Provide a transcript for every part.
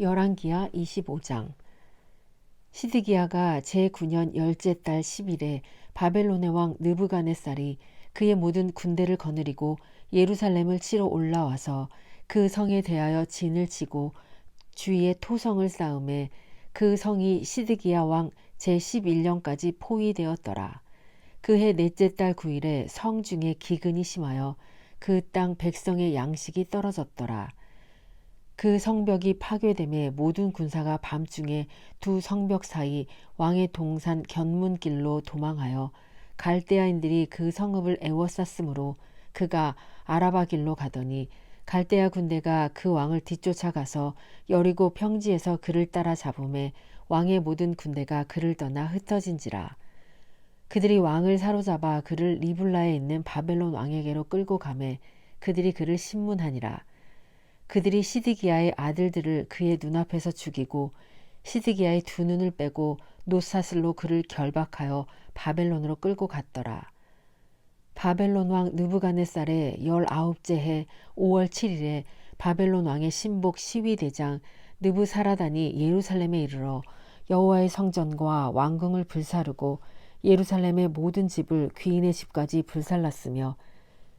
열왕기하 25장 시드기야가 제9년 열째 달 10일에 바벨론의 왕 느부갓네살이 그의 모든 군대를 거느리고 예루살렘을 치러 올라와서 그 성에 대하여 진을 치고 주위에 토성을 쌓음에 그 성이 시드기야 왕 제11년까지 포위되었더라. 그해 넷째 달 9일에 성 중에 기근이 심하여 그 땅 백성의 양식이 떨어졌더라. 그 성벽이 파괴됨에 모든 군사가 밤중에 두 성벽 사이 왕의 동산 견문길로 도망하여 갈대아인들이 그 성읍을 에워쌌으므로 그가 아라바 길로 가더니 갈대아 군대가 그 왕을 뒤쫓아가서 여리고 평지에서 그를 따라 잡음에 왕의 모든 군대가 그를 떠나 흩어진지라. 그들이 왕을 사로잡아 그를 리블라에 있는 바벨론 왕에게로 끌고 가매 그들이 그를 신문하니라 그들이 시드기야의 아들들을 그의 눈앞에서 죽이고 시드기야의 두 눈을 빼고 노사슬로 그를 결박하여 바벨론으로 끌고 갔더라. 바벨론 왕 느부갓네살의 열아홉째 해 5월 7일에 바벨론 왕의 신복 시위대장 느부사라단이 예루살렘에 이르러 여호와의 성전과 왕궁을 불사르고 예루살렘의 모든 집을 귀인의 집까지 불살랐으며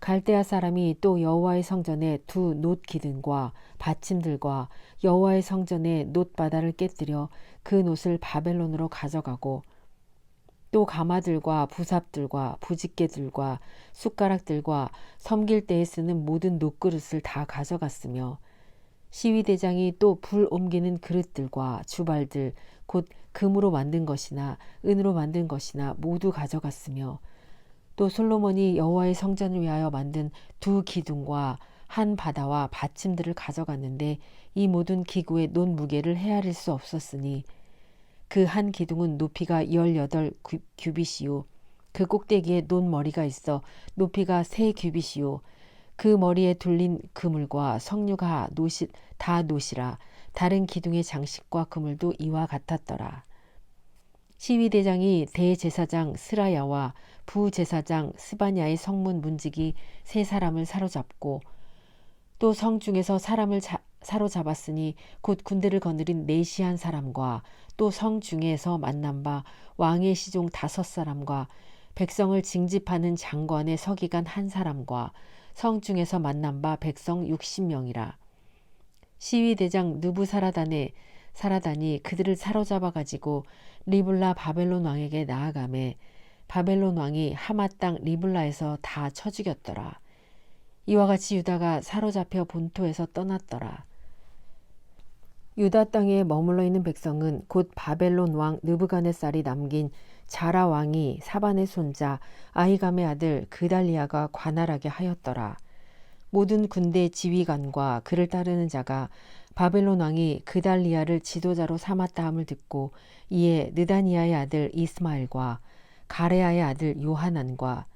갈대아 사람이 또 여호와의 성전에 두 놋 기둥과 받침들과 여호와의 성전에 놋 바다를 깨뜨려 그 놋을 바벨론으로 가져가고 또 가마들과 부삽들과 부집개들과 숟가락들과 섬길 때에 쓰는 모든 놋그릇을 다 가져갔으며 시위대장이 또 불 옮기는 그릇들과 주발들 곧 금으로 만든 것이나 은으로 만든 것이나 모두 가져갔으며 또 솔로몬이 여호와의 성전을 위하여 만든 두 기둥과 한 바다와 받침들을 가져갔는데 이 모든 기구의 논 무게를 헤아릴 수 없었으니 그 한 기둥은 높이가 열여덟 규빗이요. 그 꼭대기에 논 머리가 있어 높이가 세 규빗이요. 그 머리에 둘린 그물과 석류가 노시, 다 노시라. 다른 기둥의 장식과 그물도 이와 같았더라. 시위대장이 대제사장 스라야와 부제사장 스바냐의 성문 문직이 세 사람을 사로잡고 또 성 중에서 사람을 자, 사로잡았으니 곧 군대를 거느린 네시한 사람과 또 성 중에서 만난 바 왕의 시종 다섯 사람과 백성을 징집하는 장관의 서기관 한 사람과 성 중에서 만난 바 백성 육십 명이라. 시위대장 느부사라단의 사라단이 그들을 사로잡아 가지고 리블라 바벨론 왕에게 나아가매 바벨론 왕이 하마 땅 리블라에서 다쳐 죽였더라. 이와 같이 유다가 사로잡혀 본토에서 떠났더라. 유다 땅에 머물러 있는 백성은 곧 바벨론 왕 느부갓네살이 남긴 자라 왕이 사반의 손자 아이감의 아들 그달리아가 관할하게 하였더라. 모든 군대 지휘관과 그를 따르는 자가 바벨론 왕이 그달리아를 지도자로 삼았다 함을 듣고 이에 느다니아의 아들 이스마엘과 가레아의 아들 요하난과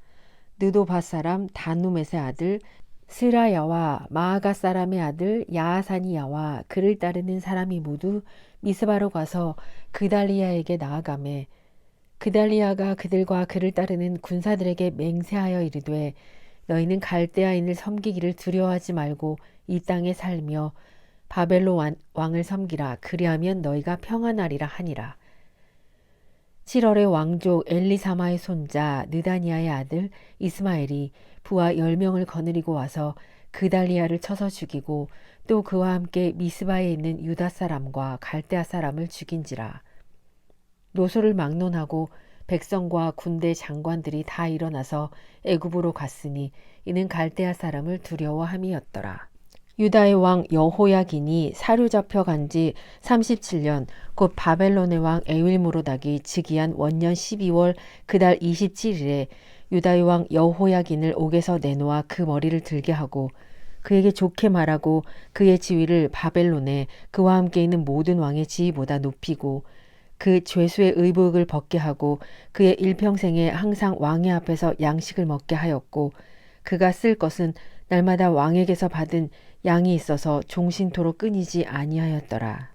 느도바 사람 다누멧의 아들 스라야와 마아가 사람의 아들 야하사니야와 그를 따르는 사람이 모두 미스바로 가서 그달리아에게 나아가매 그달리아가 그들과 그를 따르는 군사들에게 맹세하여 이르되 너희는 갈대아인을 섬기기를 두려워하지 말고 이 땅에 살며 바벨로 왕 을 섬기라 그리하면 너희가 평안하리라 하니라. 7월에 왕족 엘리사마의 손자 느다니아의 아들 이스마엘이 부하 10명을 거느리고 와서 그달리아를 쳐서 죽이고 또 그와 함께 미스바에 있는 유다 사람과 갈대아 사람을 죽인지라. 노소를 막론하고 백성과 군대 장관들이 다 일어나서 애굽으로 갔으니 이는 갈대아 사람을 두려워함이었더라. 유다의 왕 여호야긴이 사로잡혀 간 지 37년 곧 바벨론의 왕 에윌무로닥이 즉위한 원년 12월 그달 27일에 유다의 왕 여호야긴을 옥에서 내놓아 그 머리를 들게 하고 그에게 좋게 말하고 그의 지위를 바벨론에 그와 함께 있는 모든 왕의 지위보다 높이고 그 죄수의 의복을 벗게 하고 그의 일평생에 항상 왕의 앞에서 양식을 먹게 하였고 그가 쓸 것은 날마다 왕에게서 받은 양이 있어서 종신토록 끊이지 아니하였더라.